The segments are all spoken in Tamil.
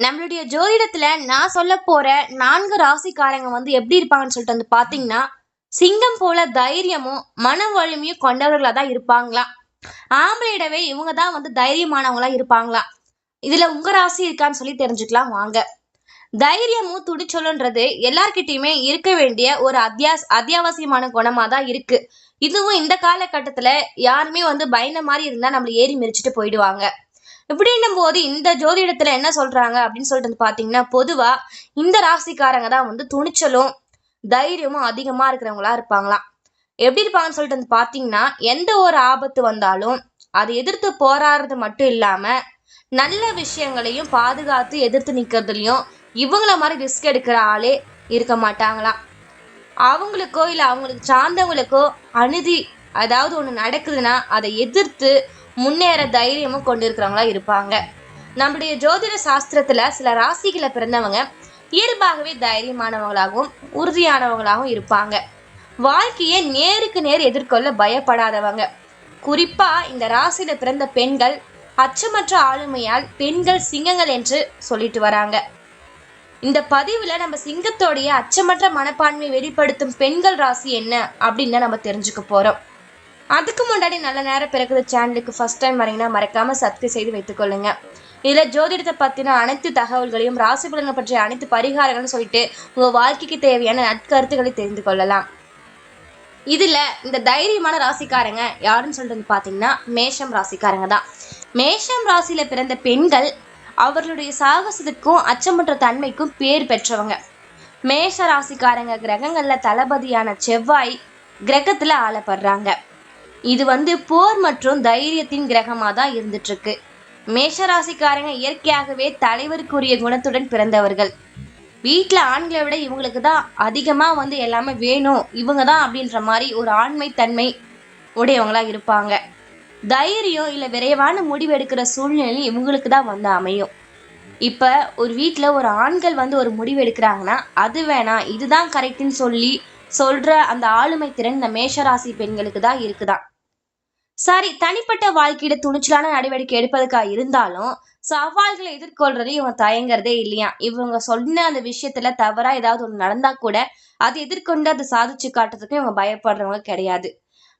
நம்மளுடைய ஜோதிடத்துல நான் சொல்ல போற நான்கு ராசிக்காரங்க வந்து எப்படி இருப்பாங்கன்னு சொல்லிட்டு வந்து பாத்தீங்கன்னா சிங்கம் போல தைரியமும் மன வலிமையும் கொண்டவர்களா தான் இருப்பாங்களாம் ஆம்பளையிடவே இவங்க தான் வந்து தைரியமானவங்களா இருப்பாங்களாம் இதுல உங்க ராசி இருக்கான்னு சொல்லி தெரிஞ்சுக்கலாம் வாங்க. தைரியமும் துடிச்சொல்லுன்றது எல்லார்கிட்டயுமே இருக்க வேண்டிய ஒரு அத்தியாஸ் அத்தியாவசியமான குணமா தான் இருக்கு. இதுவும் இந்த காலகட்டத்துல யாருமே வந்து பயந்த மாதிரி இருந்தா நம்மள ஏறி மிரிச்சிட்டு போயிடுவாங்க. இப்படின்னும் போது இந்த ஜோதிடத்துல என்ன சொல்றாங்க அப்படின்னு சொல்லிட்டு வந்து பாத்தீங்கன்னா பொதுவா இந்த ராசிக்காரங்க தான் வந்து துணிச்சலும் தைரியமும் அதிகமா இருக்கிறவங்களா இருப்பாங்களாம். எப்படி இருப்பாங்கன்னு சொல்லிட்டு வந்து பாத்தீங்கன்னா எந்த ஒரு ஆபத்து வந்தாலும் அதை எதிர்த்து போராடுறது மட்டும் இல்லாம நல்ல விஷயங்களையும் பாதுகாத்து எதிர்த்து நிற்கிறதுலையும் இவங்கள மாதிரி ரிஸ்க் எடுக்கிற ஆளே இருக்க மாட்டாங்களாம். அவங்களுக்கோ இல்லை அவங்களுக்கு சார்ந்தவங்களுக்கோ அனுதி அதாவது ஒன்று நடக்குதுன்னா அதை எதிர்த்து முன்னேற தைரியமும் கொண்டிருக்கிறவங்களா இருப்பாங்க. நம்முடைய ஜோதிட சாஸ்திரத்துல சில ராசிகளை பிறந்தவங்க இயல்பாகவே தைரியமானவங்களாகவும் உறுதியானவங்களாகவும் இருப்பாங்க. வாழ்க்கையை நேருக்கு நேர் எதிர்கொள்ள பயப்படாதவங்க. குறிப்பா இந்த ராசியில பிறந்த பெண்கள் அச்சமற்ற ஆளுமையால் பெண்கள் சிங்கங்கள் என்று சொல்லிட்டு வராங்க. இந்த பதிவுல நம்ம சிங்கத்தோடைய அச்சமற்ற மனப்பான்மையை வெளிப்படுத்தும் பெண்கள் ராசி என்ன அப்படின்னு நம்ம தெரிஞ்சுக்க போறோம். அதுக்கு முன்னாடி நல்ல நேரம் பிறகுது சேனலுக்கு ஃபர்ஸ்ட் டைம் வரீங்கன்னா மறக்காமல் சப்ஸ்கிரைப் செய்து வைத்துக்கொள்ளுங்க இதில் ஜோதிடத்தை பற்றின அனைத்து தகவல்களையும் ராசி பலன்கள் பற்றிய அனைத்து பரிகாரங்களும் சொல்லிட்டு உங்கள் வாழ்க்கைக்கு தேவையான நட்கருத்துக்களை தெரிந்து கொள்ளலாம். இதில் இந்த தைரியமான ராசிக்காரங்க யாருன்னு சொல்லிட்டு வந்து மேஷம் ராசிக்காரங்க தான். மேஷம் ராசியில் பிறந்த பெண்கள் அவர்களுடைய சாகசத்துக்கும் அச்சமற்ற தன்மைக்கும் பேர் பெற்றவங்க. மேஷ ராசிக்காரங்க கிரகங்களில் தளபதியான செவ்வாய் கிரகத்தில் ஆளப்படுறாங்க. இது வந்து போர் மற்றும் தைரியத்தின் கிரகமாக தான் இருந்துட்டுருக்கு. மேஷராசிக்காரங்க மேஷ ராசிக்காரங்க இயற்கையாகவே தலைவருக்குரிய குணத்துடன் பிறந்தவர்கள். வீட்டில் ஆண்களை விட இவங்களுக்கு தான் அதிகமாக வந்து எல்லாமே வேணும். இவங்க தான் அப்படின்ற மாதிரி ஒரு ஆண்மை தன்மை உடையவங்களாக இருப்பாங்க. தைரியம் இல்லை விரைவான முடிவு எடுக்கிற சூழ்நிலை இவங்களுக்கு தான் வந்து அமையும். இப்போ ஒரு வீட்டில் ஒரு ஆண்கள் வந்து ஒரு முடிவு எடுக்கிறாங்கன்னா அது வேணாம் இதுதான் கரெக்டுன்னு சொல்லி சொல்கிற அந்த ஆளுமை திறன் இந்த மேஷராசி பெண்களுக்கு தான் இருக்குதான். சாரி தனிப்பட்ட வாழ்க்கையில துணிச்சலான நடவடிக்கை எடுப்பதுக்கா இருந்தாலும் சவால்களை எதிர்கொள்றது இவங்க தயங்குறதே இல்லையா? இவங்க சொன்ன அந்த விஷயத்துல தவறா ஏதாவது ஒண்ணு நடந்தா கூட அதை எதிர்கொண்டு அதை சாதிச்சு காட்டுறதுக்கு இவங்க பயப்படுறவங்க கிடையாது.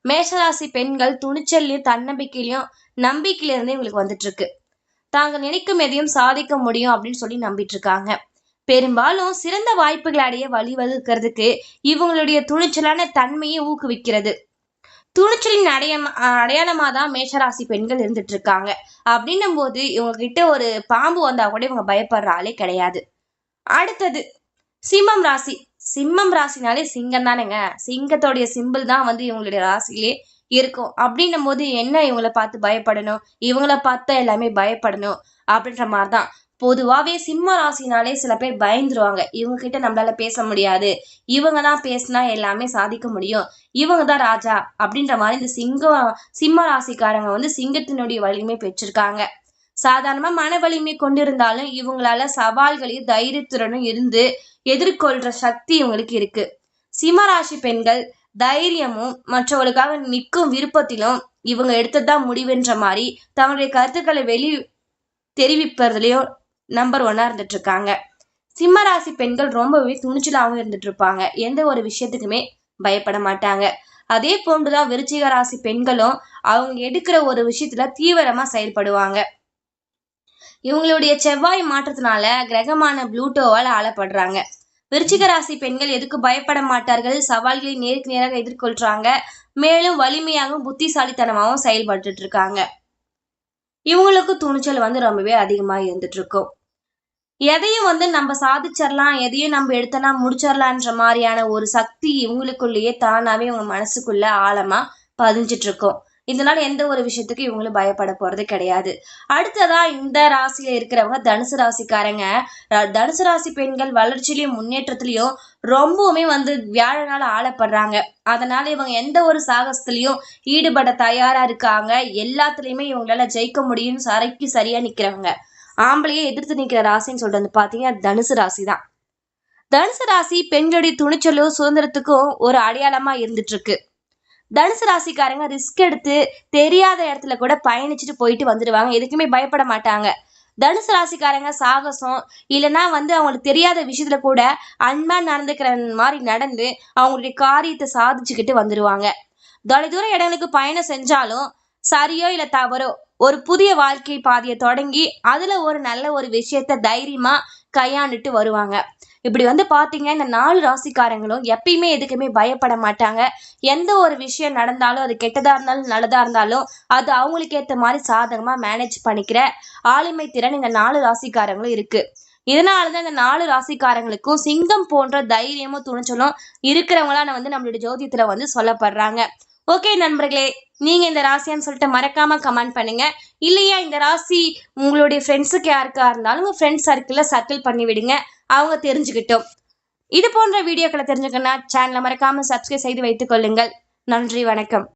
மேஷராசி பெண்கள் துணிச்சல்லையும் தன்னம்பிக்கையிலையும் நம்பிக்கையில இருந்து இவங்களுக்கு வந்துட்டு இருக்கு தாங்க நினைக்கும் எதையும் சாதிக்க முடியும் அப்படின்னு சொல்லி நம்பிட்டு இருக்காங்க பெரும்பாலும் சிறந்த வாய்ப்புகளை அடைய வழிவகுக்கிறதுக்கு இவங்களுடைய துணிச்சலான தன்மையை ஊக்குவிக்கிறது. துணிச்சலின் அடையம் அடையாளமாக தான் மேஷராசி பெண்கள் இருந்துட்டு இருக்காங்க அப்படின்னும் போது இவங்க கிட்ட ஒரு பாம்பு வந்தா கூட இவங்க பயப்படுற ஆளே கிடையாது. அடுத்தது சிம்மம் ராசி. சிம்மம் ராசினாலே சிங்கம் தானேங்க. சிங்கத்தோடைய சிம்பிள் தான் வந்து இவங்களுடைய ராசியிலே இருக்கும். அப்படின்னும் போது என்ன இவங்களை பார்த்து பயப்படணும்? இவங்கள பார்த்தா எல்லாமே பயப்படணும் அப்படின்ற மாதிரி தான் பொதுவாகவே சிம்ம ராசினாலே சில பேர் பயந்துருவாங்க. இவங்க கிட்ட நம்மளால பேச முடியாது. இவங்க தான் பேசினா எல்லாமே சாதிக்க முடியும். இவங்க தான் ராஜா அப்படின்ற மாதிரி இந்த சிங்கம் சிம்ம ராசிக்காரங்க வந்து சிங்கத்தினுடைய வலிமை பெற்றிருக்காங்க. சாதாரணமா மன வலிமை கொண்டிருந்தாலும் இவங்களால சவால்களையும் தைரியத்துடனும் இருந்து எதிர்கொள்ற சக்தி இவங்களுக்கு இருக்கு. சிம்மராசி பெண்கள் தைரியமும் மற்றவர்களுக்காக நிற்கும் விருப்பத்திலும் இவங்க எடுத்ததுதான் முடிவுன்ற மாதிரி தங்களுடைய கருத்துக்களை வெளி தெரிவிப்பதுலயும் நம்பர் ஒன்னா இருந்துட்டு இருக்காங்க சிம்மராசி பெண்கள் ரொம்பவே துணிச்சலாகவும் இருந்துட்டு இருப்பாங்க எந்த ஒரு விஷயத்துக்குமே பயப்பட மாட்டாங்க. அதே போன்றுதான் விருச்சிக ராசி பெண்களும் அவங்க எடுக்கிற ஒரு விஷயத்துல தீவிரமா செயல்படுவாங்க. இவங்களுடைய செவ்வாய் மாற்றத்தினால கிரகமான புளூட்டோவால் ஆளப்படுறாங்க. விருச்சிக ராசி பெண்கள் எதுக்கு பயப்பட மாட்டார்கள்? சவால்களை நேருக்கு நேராக எதிர்கொள்றாங்க. மேலும் வலிமையாகவும் புத்திசாலித்தனமாகவும் செயல்பட்டு இருக்காங்க இவங்களுக்கு துணிச்சல் வந்து ரொம்பவே அதிகமாக இருந்துட்டு இருக்கும் எதையும் வந்து நம்ம சாதிச்சிடலாம் எதையும் நம்ம எடுத்தனா முடிச்சிடலான்ற மாதிரியான ஒரு சக்தி இவங்களுக்குள்ளேயே தானாவே இவங்க மனசுக்குள்ள ஆழமா பதிஞ்சிட்டு இருக்கும் இதனால எந்த ஒரு விஷயத்துக்கும் இவங்களும் பயப்பட போறது கிடையாது. அடுத்ததா இந்த ராசியில இருக்கிறவங்க தனுசு ராசிக்காரங்க. தனுசு ராசி பெண்கள் வளர்ச்சியிலையும் முன்னேற்றத்திலையும் ரொம்பவுமே வந்து வியாழனால ஆளப்படுறாங்க. அதனால இவங்க எந்த ஒரு சாகசத்திலையும் ஈடுபட தயாரா இருக்காங்க. எல்லாத்துலயுமே இவங்களால ஜெயிக்க முடியும்னு சரைக்கு சரியா நிக்கிறவங்க. ஆம்பளையே எதிர்த்து நிற்கிற ராசின்னு சொல்றது பார்த்தீங்கன்னா தனுசு ராசி தான் தனுசு ராசி பெண்களுடைய துணிச்சலும் சுதந்திரத்துக்கும் ஒரு அடையாளமா இருந்துட்டு இருக்கு தனுசு ராசிக்காரங்க ரிஸ்க் எடுத்து தெரியாத இடத்துல கூட பயணிச்சுட்டு போயிட்டு வந்துடுவாங்க எதுக்குமே பயப்பட மாட்டாங்க. தனுசு ராசிக்காரங்க சாகசம் இல்லைன்னா வந்து அவங்களுக்கு தெரியாத விஷயத்துல கூட அன்பா நடந்துக்கிற மாதிரி நடந்து அவங்களுடைய காரியத்தை சாதிச்சுக்கிட்டு வந்துடுவாங்க தொலைதூர இடங்களுக்கு பயணம் செஞ்சாலும் சரியோ இல்லை தவறோ? ஒரு புதிய வாழ்க்கை பாதையை தொடங்கி அதுல ஒரு நல்ல ஒரு விஷயத்த தைரியமா கையாண்டுட்டு வருவாங்க. இப்படி வந்து பார்த்தீங்கன்னா இந்த நாலு ராசிக்காரங்களும் எப்பயுமே எதுக்குமே பயப்பட மாட்டாங்க. எந்த ஒரு விஷயம் நடந்தாலும் அது கெட்டதாக இருந்தாலும் நல்லதாக இருந்தாலும் அது அவங்களுக்கு ஏற்ற மாதிரி சாதகமாக மேனேஜ் பண்ணிக்கிற ஆளுமை திறன் இந்த நாலு ராசிக்காரங்களும் இருக்குது இதனால தான் இந்த நாலு ராசிக்காரங்களுக்கும் சிங்கம் போன்ற தைரியமும் துணிச்சலும் இருக்கிறவங்களா வந்து நம்மளுடைய ஜோதியத்தில் வந்து சொல்லப்படுறாங்க. ஓகே நண்பர்களே நீங்க இந்த ராசியான்னு சொல்லிட்டு மறக்காம கமெண்ட் பண்ணுங்க. இல்லையா இந்த ராசி உங்களுடைய ஃப்ரெண்ட்ஸுக்கு யாருக்கா இருந்தாலும் உங்க ஃப்ரெண்ட்ஸ் சர்க்கிளில் சர்க்கிள் பண்ணி விடுங்க. அவங்க தெரிஞ்சுக்கிட்டோம். இது போன்ற வீடியோக்களை தெரிஞ்சுக்கணும்னா சேனலை மறக்காம சப்ஸ்கிரைப் செய்து வைத்துக் கொள்ளுங்கள். நன்றி வணக்கம்.